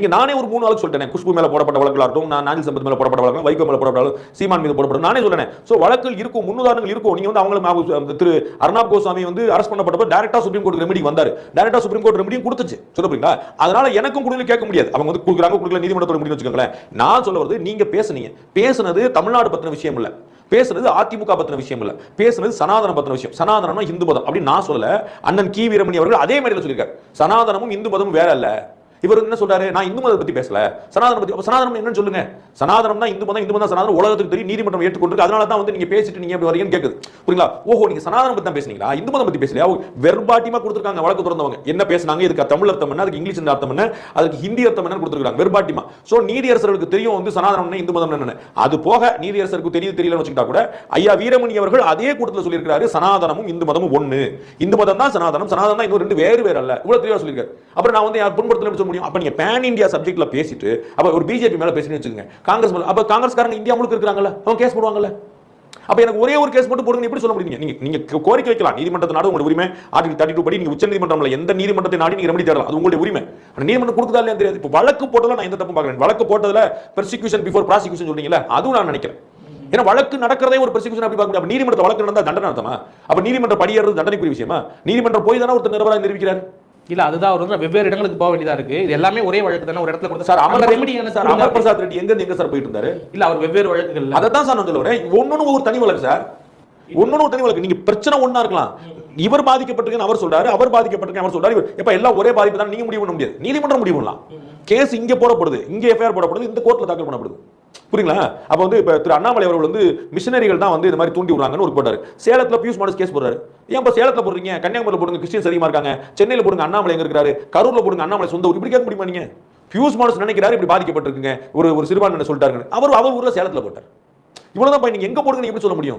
நீங்க நானே ஒரு மூணு ஆளுக்கு சொல்லிட்டேன். குஷ்பு மேல போடப்பட்ட வழக்கு ஆகட்டும் நான் நாஞ்சில் சம்பத் மேல போடப்பட்ட வழக்கு வைகோ மேல போடப்பட்ட வழக்கு, சீமான் மீது போடப்படும் நானே சொல்றேன். சோ வழக்குகள் இருக்கும் முன்னுதாரணங்கள் இருக்கும். நீங்க வந்து அவங்கள திரு அர்ணாப் கோஸ்வாமி வந்து அரஸ்ட் பண்ணப்பட்டப்ப டேரக்டா சுப்ரீம் கோர்ட் ரெமெடி வந்தாரு. டேரக்டா சுப்ரீம் கோர்ட் ரெமெடியும் கொடுத்துச்சு. சொல்ல அதனால எனக்கும் கொடுக்கல கேட்க முடியாது. அவங்க வந்து கொடுக்குறாங்க கொடுக்கல நீதிமன்றத்தோட முடியும் வச்சுக்கோங்களேன். நான் சொல்ல வருது நீங்க பேசுனீங்க. பேசுனது தமிழ்நாடு பத்தின விஷயம் இல்ல. பேசுனது அதிமுக பத்தின விஷயம் இல்ல. பேசுனது சனாதனம் பத்தின விஷயம். சனாதனம்னா இந்து மதம். அப்படின்னு நான் சொல்லல. அண்ணன் கி வீரமணி அவர்கள் அதே மாதிரி சொல்லியிருக்காரு. சனாதனமும் இந்து மதமும் வேற இல்ல. இவர் என்ன சொல்றாரு? நான் இந்து மதத்தை பத்தி பேசல. சனாதனம் பத்தி சனாதனம் என்னன்னு சொல்லுங்க. சனாதனம் தான் இந்து மதம் இந்து மதம் சனாதனம். உலகத்துக்கு தெரியும் நீதிமன்றம் ஏற்றுக்கொண்டு அதனால தான் வந்து நீங்க பேசிட்டு நீங்க எப்படி வரீங்கன்னு கேக்குது. புரியுங்களா? ஓஹோ நீங்க சனாதனம் பத்தி தான் பேசுனீங்களா? இந்து மதம் பத்தி பேசலையா? வெர்பாட்டிமா கொடுத்துருக்காங்க வழக்கு திறந்தவங்க. என்ன பேசினாங்க? இதுக்கு தமிழ் அர்த்தம் என்ன? அதுக்கு இங்கிலீஷ் அர்த்தம் என்ன? அதுக்கு ஹிந்தி அர்த்தம் என்ன கொடுத்துருக்காங்க. வெர்பாட்டிமா. சோ நீதியரசர்களுக்கு தெரியும் வந்து சனாதனம் இந்து மதம் என்னன்னு. அது போக நீதியரசருக்கு தெரியுது தெரியலன்னு வச்சுக்கிட்டா கூட ஐயா வீரமணி அவர்கள் அதே கூட்டத்தில் சொல்லியிருக்காரு சனாதனமும் இந்து மதமும் ஒன்னு இந்து மதம் தான் சனாதனம் சனாதனம் தான் இன்னும் ரெண்டு வேறு வேறு அல்ல. இவ்வளவு தெளிவா சொல்லியிருக்காரு. அப்புறம் நான் வந்து புண்படுத்தல முடியும். அப்ப நீங்க பேன் இந்தியா சப்ஜெக்ட்ல பேசிட்டு அப்ப ஒரு பிஜேபி மேல பேசிட்டு வச்சுக்கோங்க. காங்கிரஸ் மேலே அப்ப காங்கிரஸ்காரங்க இந்தியா முழுக்க இருக்கிறாங்களா அவங்க கேஸ் போடுவாங்கல்ல. அப்ப எனக்கு ஒரே ஒரு கேஸ் மட்டும் போடுங்க எப்படி சொல்ல முடியுங்க? நீங்க நீங்கள் கோரிக்கை வைக்கலாம். நீதிமன்றத்தை நாடு உங்களுடைய உரிமை ஆர்டிகல் தேர்ட்டி டூ படி நீங்கள் உச்ச நீதிமன்றம்ல எந்த நீதிமன்றத்தை நாடி நீங்க ரெமடி தேடலாம். அது உங்களுடைய உரிமை. ஆனால் நீதிமன்றம் கொடுக்குதா இல்லையா தெரியாது. இப்போ வழக்கு போட்டதில் நான் எந்த தப்பு பார்க்கறேன் வழக்கு போட்டதுல பெர்சிக்யூஷன் பிஃபோர் ப்ராசிக்யூஷன் சொல்றீங்களா அதுவும் நான் நினைக்கிறேன். ஏன்னா வழக்கு நடக்கிறதே ஒரு பெர்சிக்யூஷன் அப்படி பார்க்க முடியும் நீதிமன்ற வழக்கு நடந்தா தண்டனை நடத்தமா அப்ப நீதிமன்ற படியேறது தண்டனைக்குரிய விஷயமா? நீதிமன்றம் போய் தானே ஒருத்தர் நிரபராக நிரூபிக்கிறார்? இல்ல அதுதான் அவர் வந்து வெவ்வேறு இடங்களுக்கு போக வேண்டியதா இருக்கு. இது எல்லாமே ஒரே வழக்கு தானே ஒரு இடத்துல கொடுத்தா சார் அமர் ரெமெடி என்ன சார்? அமர் பிரசாத் ரெட்டி எங்க இருந்து எங்க சார் போயிட்டு இருந்தாரு இல்ல அவர் வெவ்வேறு வழக்குகள் அதை தான் சார் நான் சொல்ல வரேன். ஒன்னொன்னு ஒரு தனி வழக்கு சார். ஒன்னொன்னு ஒரு தனி வழக்கு. நீங்க பிரச்சனை ஒண்ணா இருக்கலாம். இவர் பாதிக்கப்பட்டிருக்கேன்னு அவர் சொல்றாரு அவர் பாதிக்கப்பட்டிருக்கேன் அவர் சொல்றாரு. இவர் எப்ப எல்லாம் ஒரே பாதிப்பு தான். நீங்க முடிவு பண்ண முடியாது. நீதிமன்றம் முடிவு பண்ணலாம். கேஸ் இங்க போடப்படுது. இங்க எஃப்ஐஆர் போடப்படுது. இந்த கோர்ட்ல தாக்கல் பண்ணப்படுது. புரியுங்களா? அப்போ வந்து இப்போ திரு அண்ணாமலை அவர்கள் வந்து மிஷினரிகள் தான் வந்து இந்த மாதிரி தூண்டி விடுறாங்கன்னு ஒரு போட்டார். சேலத்தில் பியூஸ் மாடஸ் கேஸ் போடுறாரு. ஏன் இப்போ சேலத்தில் போடுறீங்க? கன்னியாகுமரியில் போடுங்க கிறிஸ்டின் அதிகமாக இருக்காங்க. சென்னையில் போடுங்க அண்ணாமலை எங்க இருக்காரு கரூரில் போடுங்க அண்ணாமலை சொந்த ஊர். இப்படி கேட்க முடியுமா நீங்க? பியூஸ் மாடஸ் நினைக்கிறாரு இப்படி பாதிக்கப்பட்டிருக்குங்க. ஒரு ஒரு சிறுபான்மையினர் சொல்லிட்டாருங்க அவர் அவர் ஊரில் சேலத்தில் போட்டார். இவ்வளோதான் நீங்கள் எங்க போடுங்க எப்படி சொல்ல முடியும்?